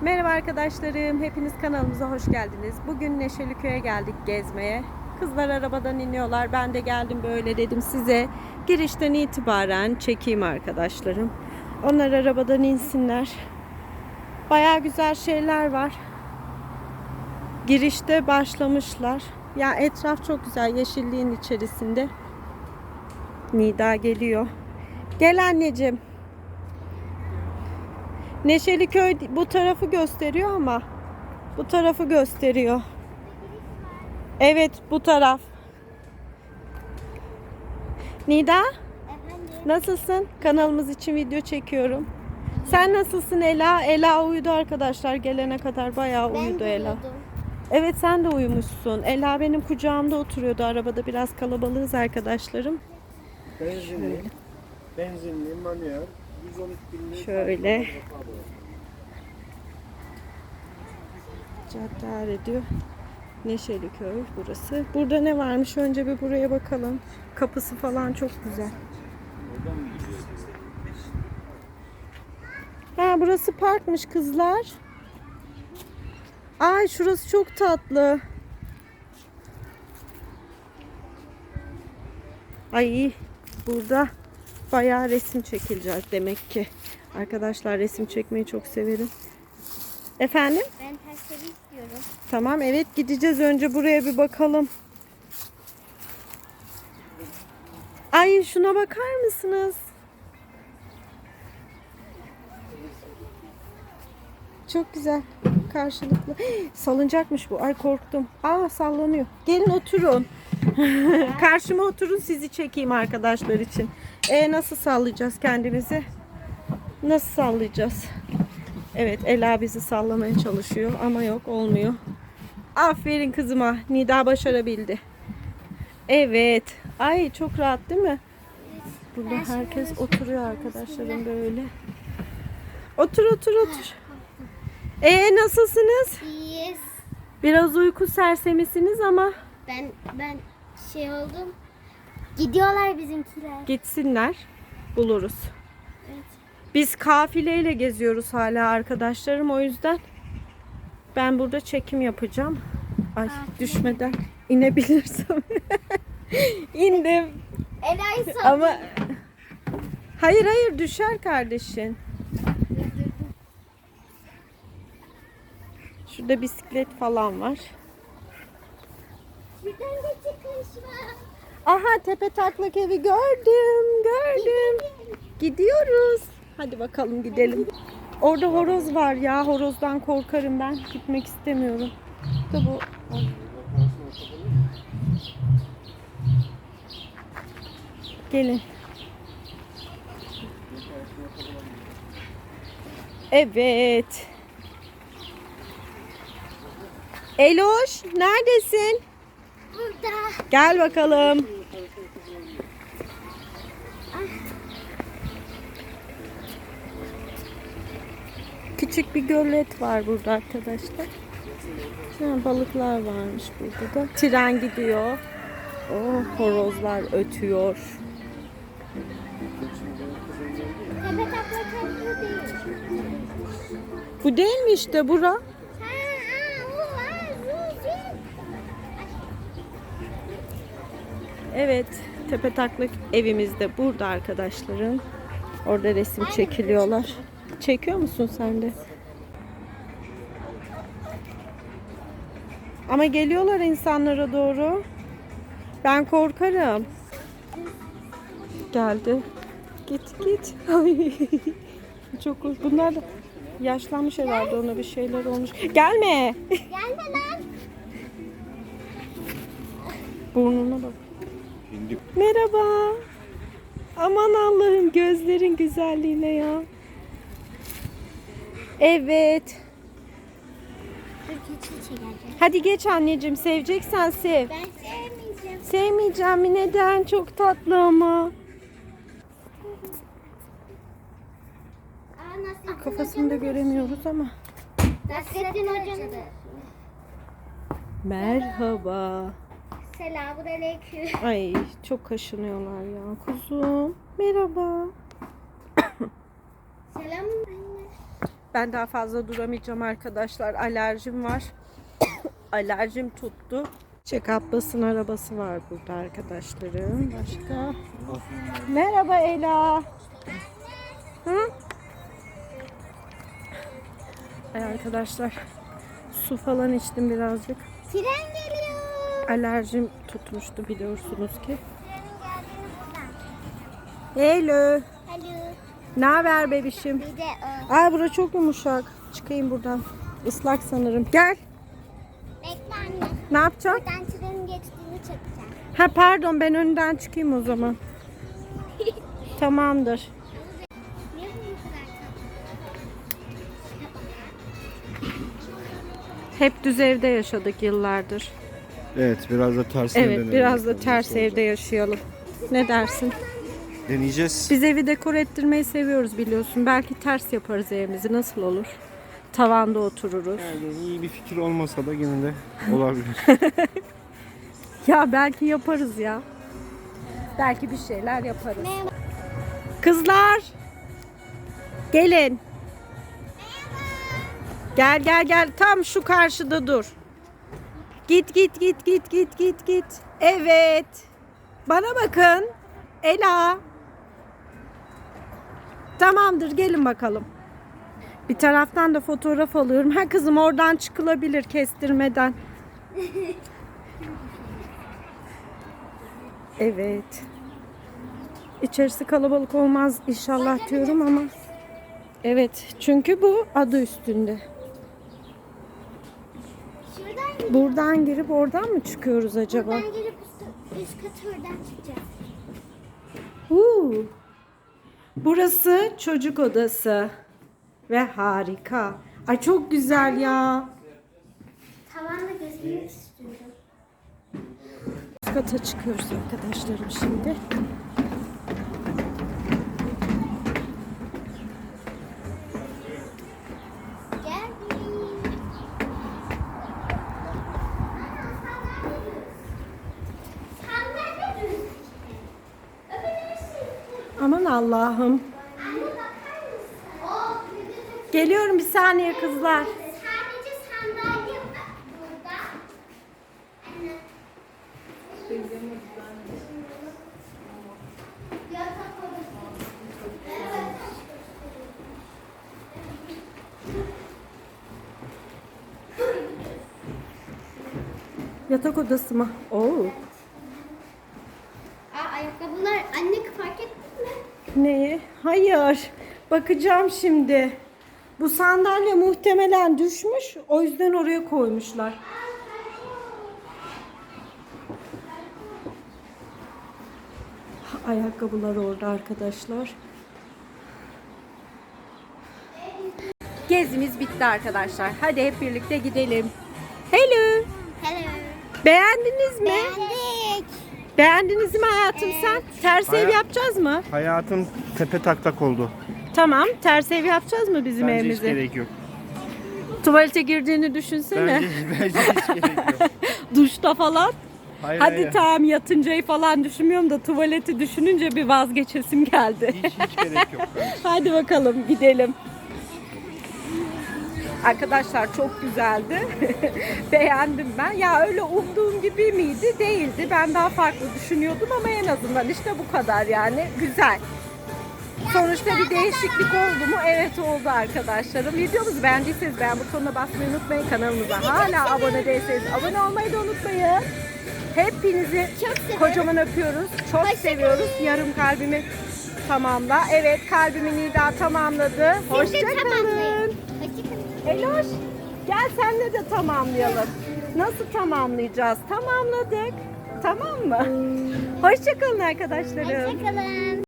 Merhaba arkadaşlarım, hepiniz kanalımıza hoş geldiniz. Bugün Neşeli Köy'e geldik gezmeye. Kızlar arabadan iniyorlar, ben de geldim böyle dedim size. Girişten itibaren çekeyim arkadaşlarım. Onlar arabadan insinler. Baya güzel şeyler var. Girişte başlamışlar. Ya etraf çok güzel, yeşilliğin içerisinde. Nida geliyor. Gel anneciğim. Neşeli Köy bu tarafı gösteriyor ama bu tarafı gösteriyor. Evet bu taraf. Nida Efendim? nasılsın? Kanalımız için video çekiyorum. Sen nasılsın Ela? Ela uyudu arkadaşlar gelene kadar bayağı Ben uyudu Ela. uyudum. Evet sen de uyumuşsun. Ela benim kucağımda oturuyordu arabada biraz kalabalığız arkadaşlarım. Benzinli, benzinli, manuel, 112 binlik. Şöyle. Cadde ediyor. Neşeli köy burası. Burada ne varmış? Önce bir buraya bakalım. Kapısı falan çok güzel. Ha burası parkmış kızlar. Ay şurası çok tatlı. Ay burada bayağı resim çekileceğiz demek ki. Arkadaşlar resim çekmeyi çok severim. Efendim? Ben tersleri istiyorum. Tamam evet gideceğiz önce buraya bir bakalım. Ay şuna bakar mısınız? Çok güzel. Karşılıklı. Salıncakmış bu. Ay korktum. Aa sallanıyor. Gelin oturun. Karşıma oturun sizi çekeyim arkadaşlar için. E nasıl sallayacağız kendimizi? Nasıl sallayacağız? Evet Ela bizi sallamaya çalışıyor ama yok olmuyor. Aferin kızıma. Nida başarabildi. Evet. Ay çok rahat değil mi? Burada herkes oturuyor arkadaşlarım böyle. Otur otur otur. E nasılsınız? Yes. Biraz uyku sersemisiniz ama Ben ben şey oldum. Gidiyorlar bizimkiler. gitsinler. Buluruz. Evet. Biz kafileyle geziyoruz hala arkadaşlarım o yüzden ben burada çekim yapacağım. Ay düşmeden inebilirsem. İndim Ela'yı sal. ama hayır hayır düşer kardeşin. Şurada bisiklet falan var. Şuradan da çıkışma. Aha tepe taklak evi gördüm gördüm. Gidiyoruz. Hadi bakalım gidelim. Orada horoz var ya. Horozdan korkarım ben. Gitmek istemiyorum. Da bu Gelin. Evet. Eloş neredesin? Burada. Gel bakalım. Küçük bir gölet var burada arkadaşlar. Ha, balıklar varmış burada da. Tren gidiyor. Oh, horozlar ötüyor. Bu değil mi işte bura? Evet, tepe taklak evimiz de burada arkadaşlarım. Orada resim çekiliyorlar. Çekiyor musun sen de? Ama geliyorlar insanlara doğru. Ben korkarım. Geldi. Git git. Ay. Çok hoş. Bunlar da yaşlanmış herhalde ona bir şeyler olmuş. Gelme. Gelme lan. Burnuna bak. Hindi Merhaba. Aman Allah'ım gözlerin güzelliğine ya. Evet. Hadi geç anneciğim. Seveceksen sev. Ben sevmeyeceğim. Sevmeyeceğim mi? Neden? Çok tatlı ama. Kafasını da göremiyoruz ama. Nasrettin Hoca'nın Merhaba. Selamun aleyküm. Ay çok kaşınıyorlar ya. Kuzum. Merhaba. Selam anne. Ben daha fazla duramayacağım arkadaşlar. Alerjim var. Alerjim tuttu. Çek Abbas'ın arabası var burada arkadaşlarım. Başka? Merhaba Ela. Hı? Ay arkadaşlar su falan içtim birazcık. Geliyor. Alerjim tutmuştu biliyorsunuz ki. Hello. Alo. Ne haber bebişim? Bir de o. Ay bura çok yumuşak. Çıkayım buradan. Islak sanırım. Gel. Bekle anne. Ne yapacağım? Buradan trenin geçtiğini çekeceğim. Ha pardon ben önden çıkayım o zaman. Tamamdır. Hep düz evde yaşadık yıllardır. Evet biraz da ters Evet biraz da ters evde yaşayalım. Ne dersin? Deneyeceğiz. Biz evi dekor ettirmeyi seviyoruz biliyorsun. Belki ters yaparız evimizi. Nasıl olur? Tavanda otururuz. Yani iyi bir fikir olmasa da yine de olabilir. Ya belki yaparız ya. Belki bir şeyler yaparız. Merhaba. Kızlar. Gelin. Gel gel gel. Tam şu karşıda dur. Git git git git git git git. Evet. Bana bakın. Ela. Tamamdır gelin bakalım. Bir taraftan da fotoğraf alıyorum. Ha kızım oradan çıkılabilir kestirmeden. Evet. İçerisi kalabalık olmaz inşallah diyorum ama. Evet çünkü bu adı üstünde. Şuradan Buradan girip oradan mı çıkıyoruz acaba? Buradan gelip üst, üst katı oradan çıkacağız. Huu. Burası çocuk odası. Ve harika. Ay çok güzel ya. Tavanda gezmek istiyorum. Üst kata çıkıyoruz arkadaşlarım şimdi. Aman Allah'ım. Geliyorum bir saniye kızlar. Yatak odası mı? Oo. Aa, ayakkabılar anne fark ettin mi? Neyi? Hayır. Bakacağım şimdi. Bu sandalye muhtemelen düşmüş. O yüzden oraya koymuşlar. Ayakkabılar orada arkadaşlar. Gezimiz bitti arkadaşlar. Hadi hep birlikte gidelim. Hello. Hello. Beğendiniz mi? Beğendik. Beğendiniz mi hayatım sen? Ters ev Hayat- yapacağız mı? Hayatım tepe taklak oldu. Tamam. Ters ev yapacağız mı bizim Bence hiç evimizi? gerek yok. Tuvalete girdiğini düşünsene. Bence, bence hiç gerek yok. Duşta falan. Hayır, Hadi hayır. tamam yatıncayı falan düşünmüyorum da tuvaleti düşününce bir vazgeçesim geldi. Hiç, hiç gerek yok. Hadi bakalım gidelim. Arkadaşlar çok güzeldi. Beğendim ben. Ya öyle umduğum gibi miydi? Değildi. Ben daha farklı düşünüyordum ama en azından işte bu kadar yani. Güzel. Sonuçta bir değişiklik oldu mu? Evet oldu arkadaşlarım. Videomuzu beğendiyseniz beğen butonuna basmayı unutmayın. Kanalımıza hala abone değilseniz abone olmayı da unutmayın. Hepinizi Çok kocaman öpüyoruz. Çok seviyoruz. Yarım kalbimi tamamla. Evet kalbimi Nida tamamladı. Hoşçakalın. Eloş gel senle de tamamlayalım. Nasıl tamamlayacağız? Tamamladık. Tamam mı? Hoşçakalın arkadaşlarım. Hoşçakalın.